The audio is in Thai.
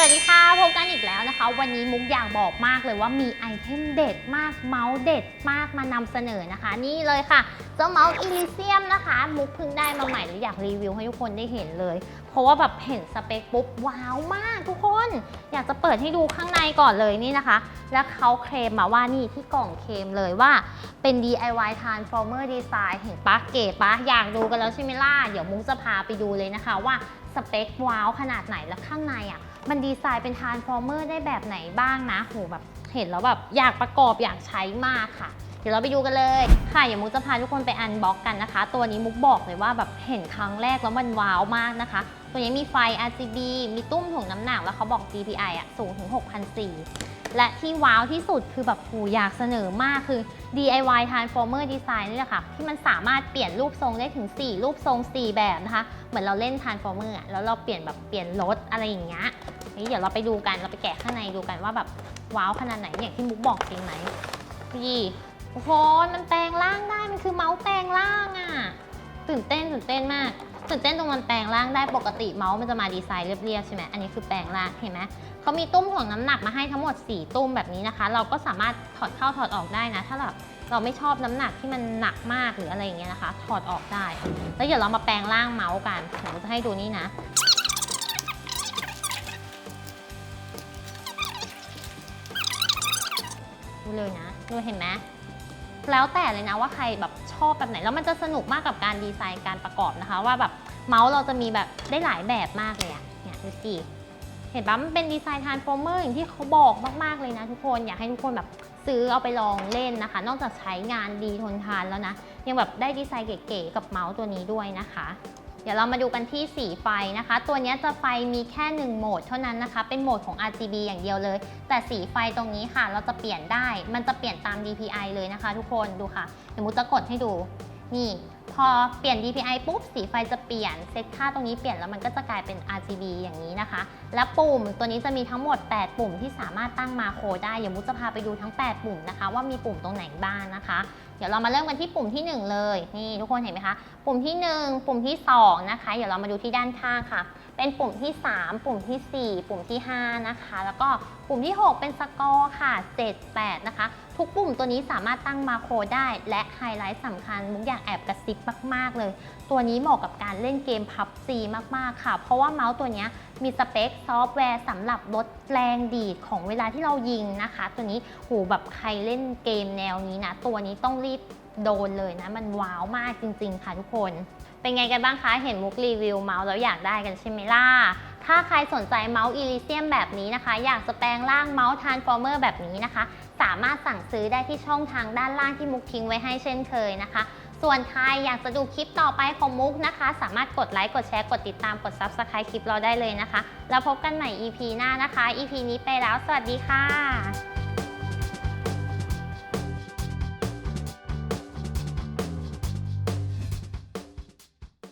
สวัสดีค่ะ พบกันอีกแล้วนะคะ วันนี้มุกอยากบอกมากเลยว่ามีไอเทมเด็ดมากเมาส์เด็ดมากมานำเสนอนะคะ นี่เลยค่ะ เจ้าเมาส์อีลิเซียมนะคะ มุกเพิ่งได้มาใหม่แล้วอยากรีวิวให้ทุกคนได้เห็นเลย เพราะว่าแบบเห็นสเปคปุ๊บว้าวมากทุกคน อยากจะเปิดให้ดูข้างในก่อนเลยนี่นะคะ แล้วเขาเคลมมาว่านี่ที่กล่องเคลมเลยว่าเป็น DIY Transformer Design เห็นปะเก๋ปะอยากดูกันแล้วใช่ไหมล่ะเดี๋ยวมุกจะพาไปดูเลยนะคะว่าสเปคว้าวขนาดไหนแล้วข้างในอะ มันดีไซน์เป็น Transformer ได้แบบไหนบ้างนะโหแบบเห็นแล้วแบบอยากประกอบอยากใช้มากค่ะ เดี๋ยวเราไปดูกันเลยค่ะเดี๋ยวมุกจะพาทุกคนไปอันบ็อกกันนะคะ ตัวนี้มุกบอกเลยว่าแบบเห็นครั้งแรกแล้วมันว้าวมากนะคะ ตัวนี้มีไฟ RGB มีตุ้มถ่วงน้ำหนักแล้วเขาบอก DPI อะสูงถึง6,400และที่ว้าวที่สุดคือแบบหูอยากเสนอมากคือ DIY Transformer Design นี่แหละค่ะ ที่มันสามารถเปลี่ยนรูปทรงได้ถึง 4 รูปทรง 4 แบบนะคะ เหมือนเราเล่น Transformer อะแล้วเราเปลี่ยนแบบเปลี่ยนรถอะไรอย่างเงี้ย นี่เดี๋ยวเราไปดูกัน เราไปแกะข้างในดูกันว่าแบบว้าวขนาดไหนอย่างที่มุกบอกจริงไหมพี่โอ้โหมันแปลงร่างได้ มันคือเมาส์แปลงร่างอะตื่นเต้นตื่นเต้นมากตื่นเต้นตรงมันแปลงร่างได้ปกติเมาส์มันจะมาดีไซน์เรียบๆใช่ไหมอันนี้คือแปลงร่างเห็นไหมเขามีตุ้มถ่วงน้ำหนักมาให้ทั้งหมด 4 ตุ้มแบบนี้นะคะ เราก็สามารถถอดเข้าถอดออกได้นะ ถ้าแบบเราไม่ชอบน้ำหนักที่มันหนักมากหรืออะไรอย่างเงี้ยนะคะ ถอดออกได้ แล้วเดี๋ยวเรามาแปลงร่างเมาส์กันเดี๋ยวเราจะให้ดูนี่นะ ดูเลยนะดูเห็นไหมแล้วแต่เลยนะว่าใครแบบชอบแบบไหน แล้วมันจะสนุกมากกับการดีไซน์การประกอบนะคะ ว่าแบบเมาส์เราจะมีแบบได้หลายแบบมากเลยอะเนี่ยดูสิเห็นปะมันเป็นดีไซน์ทานโฟมเมอร์อย่างที่เขาบอกมากๆเลยนะทุกคนอยากให้ทุกคนแบบซื้อเอาไปลองเล่นนะคะ นอกจากใช้งานดีทนทานแล้วนะ ยังแบบได้ดีไซน์เก๋ๆกับเมาส์ตัวนี้ด้วยนะคะ เดี๋ยวเรามาดูกันที่สีไฟนะคะ ตัวนี้จะไฟมีแค่ 1 โหมดเท่านั้นนะคะ เป็นโหมดของ RGB อย่างเดียวเลย แต่สีไฟตรงนี้ค่ะ เราจะเปลี่ยนได้ มันจะเปลี่ยนตาม DPI เลยนะคะ ทุกคนดูค่ะ เดี๋ยวมุจะกดให้ดู นี่ พอเปลี่ยน DPI ปุ๊บ สีไฟจะเปลี่ยน เซตค่าตรงนี้เปลี่ยนแล้วมันก็จะกลายเป็น RGB อย่างนี้นะคะ และปุ่มตัวนี้จะมีทั้งหมด 8 ปุ่มที่สามารถตั้งมาโคได้ เดี๋ยวมุจะพาไปดูทั้ง 8 ปุ่มนะคะ ว่ามีปุ่มตรงไหนบ้างนะคะ เดี๋ยวเรามาเริ่มกันที่ปุ่มที่ 1 เลย นี่ทุกคนเห็นไหมคะ ปุ่มที่ 1 ปุ่มที่ 2 นะคะ เดี๋ยวเรามาดูที่ด้านข้างค่ะ เป็นปุ่มที่ 3 ปุ่มทีสี่ 4 ปุ่มที่ 5 นะคะ แล้วก็ปุ่มที่ 6 เป็นสกอร์ค่ะ 7 8 นะคะ ทุกปุ่มตัวนี้สามารถตั้งมาโครได้ และไฮไลท์สำคัญมุกอยากแอบกระซิบมาก ๆ เลย ตัวนี้เหมาะกับการเล่นเกม PUBG มาก ๆ ค่ะ เพราะว่าเมาส์ตัวเนี้ย มีสเปคซอฟต์แวร์สำหรับลดแรงดีดของเวลาที่เรายิงนะคะ ตัวนี้โหแบบใครเล่นเกมแนวนี้นะ ตัวนี้ต้องรีบโดนเลยนะ มันว้าวมากจริง ๆ ค่ะทุกคน เป็นไงกันบ้างคะ เห็นมุกรีวิวเมาส์แล้วอยากได้กันใช่ไหมล่ะถ้าใครสนใจเมาส์อีลิเซียมแบบนี้นะคะ อยากจะแปลงร่างเมาส์ทานฟอร์เมอร์แบบนี้นะคะ สามารถสั่งซื้อได้ที่ช่องทางด้านล่างที่มุกทิ้งไว้ให้เช่นเคยนะคะ ส่วนใครอยากจะดูคลิปต่อไปของมุกนะคะ สามารถกดไลค์ กดแชร์ กดติดตาม กด Subscribe คลิปเราได้เลยนะคะ แล้วพบกันใหม่ EP หน้านะคะ EP นี้ไปแล้ว สวัสดีค่ะ